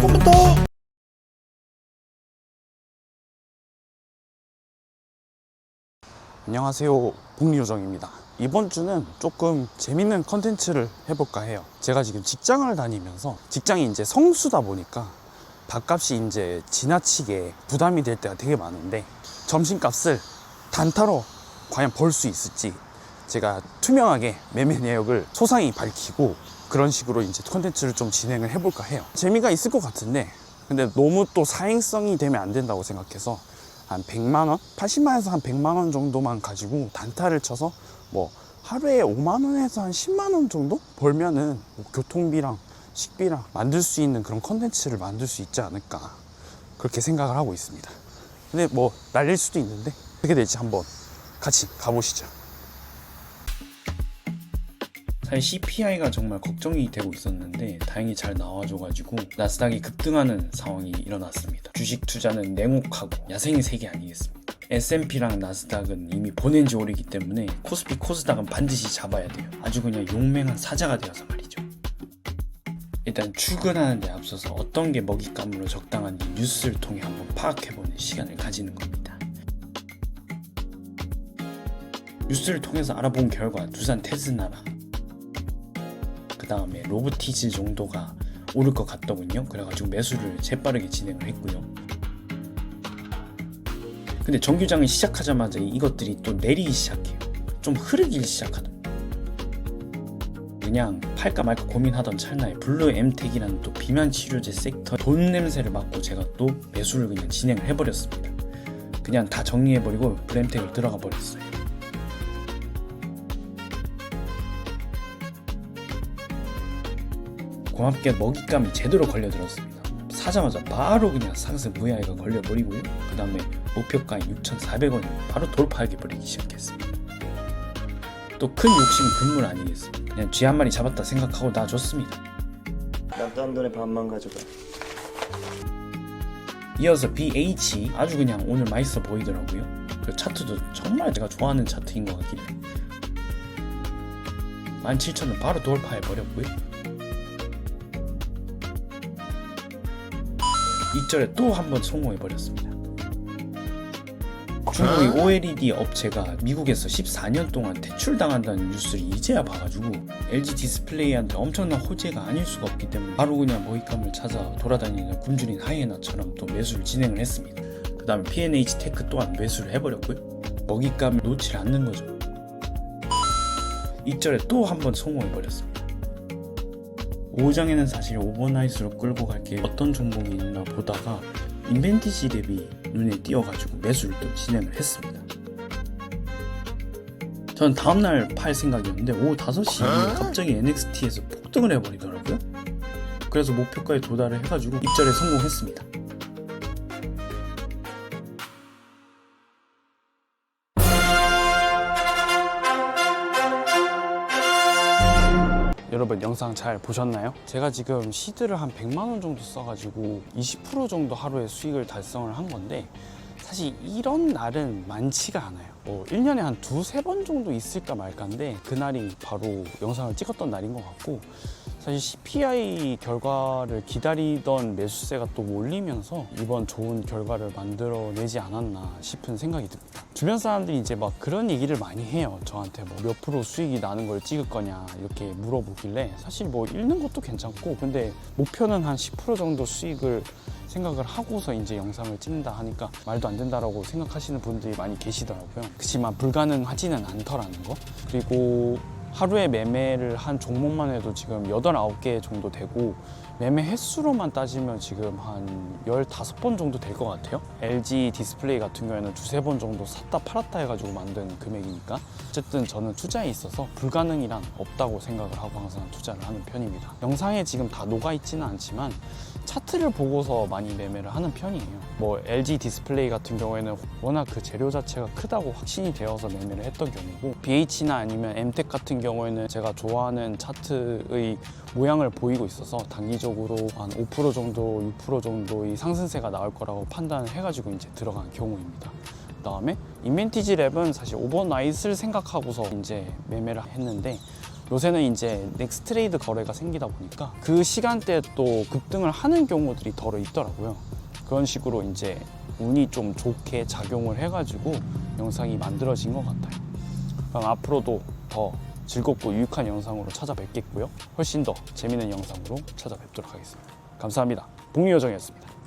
뽑았다 안녕하세요. 복리요정입니다. 이번 주는 조금 재밌는 컨텐츠를 해볼까 해요. 제가 지금 직장을 다니면서 직장이 이제 성수다 보니까 밥값이 이제 지나치게 부담이 될 때가 되게 많은데 점심값을 단타로 과연 벌 수 있을지 제가 투명하게 매매 내역을 소상히 밝히고 그런 식으로 이제 컨텐츠를 좀 진행을 해볼까 해요 재미가 있을 것 같은데 근데 너무 또 사행성이 되면 안 된다고 생각해서 한 100만 원, 80만에서 한 100만 원 정도만 가지고 단타를 쳐서 뭐 하루에 5만 원에서 한 10만 원 정도 벌면은 뭐 교통비랑 식비랑 만들 수 있는 그런 컨텐츠를 만들 수 있지 않을까 그렇게 생각을 하고 있습니다. 근데 뭐 날릴 수도 있는데 어떻게 될지 한번 같이 가보시죠. 사실 CPI가 정말 걱정이 되고 있었는데 다행히 잘 나와줘가지고 나스닥이 급등하는 상황이 일어났습니다. 주식 투자는 냉혹하고 야생의 세계 아니겠습니까? S&P랑 나스닥은 이미 보낸 지 오래기 때문에 코스피 코스닥은 반드시 잡아야 돼요. 아주 그냥 용맹한 사자가 되어서 말이죠. 일단 출근하는 데 앞서서 어떤 게 먹잇감으로 적당한지 뉴스를 통해 한번 파악해보는 시간을 가지는 겁니다. 뉴스를 통해서 알아본 결과 두산 테스나라 그 다음에 로보티즈 정도가 오를 것 같더군요. 그래가지고 매수를 재빠르게 진행을 했고요. 근데 정규장을 시작하자마자 이것들이 또 내리기 시작해요. 좀 흐르기 시작하다. 그냥 팔까 말까 고민하던 찰나에 블루 엠텍이라는 또 비만 치료제 섹터 돈 냄새를 맡고 제가 또 매수를 그냥 진행을 해버렸습니다. 그냥 다 정리해버리고 블루 엠텍을 들어가 버렸어요. 고맙게 먹잇감이 제대로 걸려들었습니다. 사자마자 바로 그냥 상승 무야회가 걸려버리고요. 그 다음에 목표가인 6,400원을 바로 돌파해버리기 시작했습니다. 또 큰 욕심 금물 아니겠습니까? 그냥 쥐 한 마리 잡았다 생각하고 놔줬습니다. 남던 돈의 반만 가져가. 이어서 BH 아주 그냥 오늘 맛있어 보이더라고요. 그 차트도 정말 제가 좋아하는 차트인 것 같긴 해요. 17,000원 바로 돌파해버렸고요. 이절에 또 한 번 성공해 버렸습니다. 중국의 OLED 업체가 미국에서 14년 동안 퇴출당한다는 뉴스를 이제야 봐가지고 LG 디스플레이한테 엄청난 호재가 아닐 수가 없기 때문에 바로 그냥 먹잇감을 찾아 돌아다니는 굶주린 하이에나처럼 또 매수를 진행을 했습니다. 그 다음에 P&H 테크 또한 매수를 해버렸고요. 먹잇감을 놓지 않는 거죠. 이절에 또 한 번 성공해버렸습니다. 오장에는 사실 오버나이트로 끌고 갈 게 어떤 종목이 있나 보다가 인벤티 지 랩이 눈에 띄어가지고 매수를 또 진행을 했습니다. 전 다음날 팔 생각이었는데 오후 5시에 갑자기 NXT에서 폭등을 해버리더라고요. 그래서 목표가에 도달을 해가지고 입절에 성공했습니다. 여러분 영상 잘 보셨나요? 제가 지금 시드를 한 100만 원 정도 써가지고 20% 정도 하루에 수익을 달성을 한 건데 사실 이런 날은 많지가 않아요. 뭐 1년에 한 두세 번 정도 있을까 말까인데 그날이 바로 영상을 찍었던 날인 것 같고 사실 CPI 결과를 기다리던 매수세가 또 몰리면서 이번 좋은 결과를 만들어내지 않았나 싶은 생각이 듭니다. 주변 사람들이 이제 막 그런 얘기를 많이 해요. 저한테 뭐 몇 프로 수익이 나는 걸 찍을 거냐 이렇게 물어보길래 사실 뭐 읽는 것도 괜찮고 근데 목표는 한 10% 정도 수익을 생각을 하고서 이제 영상을 찍는다 하니까 말도 안 된다라고 생각하시는 분들이 많이 계시더라고요. 그렇지만 불가능하지는 않더라는 거. 그리고 하루에 매매를 한 종목만 해도 지금 8, 9개 정도 되고 매매 횟수로만 따지면 지금 한 15번 정도 될 것 같아요. LG 디스플레이 같은 경우에는 두세 번 정도 샀다 팔았다 해가지고 만든 금액이니까 어쨌든 저는 투자에 있어서 불가능이란 없다고 생각을 하고 항상 투자를 하는 편입니다. 영상에 지금 다 녹아있지는 않지만 차트를 보고서 많이 매매를 하는 편이에요. 뭐 LG 디스플레이 같은 경우에는 워낙 그 재료 자체가 크다고 확신이 되어서 매매를 했던 경우고 BH나 아니면 엠텍 같은 경우에는 제가 좋아하는 차트의 모양을 보이고 있어서 단기적으로 한 5% 정도, 6% 정도의 상승세가 나올 거라고 판단을 해가지고 이제 들어간 경우입니다. 그 다음에 인벤티지 랩은 사실 오버나잇을 생각하고서 이제 매매를 했는데 요새는 이제 넥스트레이드 거래가 생기다 보니까 그 시간대에 또 급등을 하는 경우들이 덜어 있더라고요. 그런 식으로 이제 운이 좀 좋게 작용을 해가지고 영상이 만들어진 것 같아요. 그럼 앞으로도 더 즐겁고 유익한 영상으로 찾아뵙겠고요. 훨씬 더 재밌는 영상으로 찾아뵙도록 하겠습니다. 감사합니다. 복리요정이었습니다.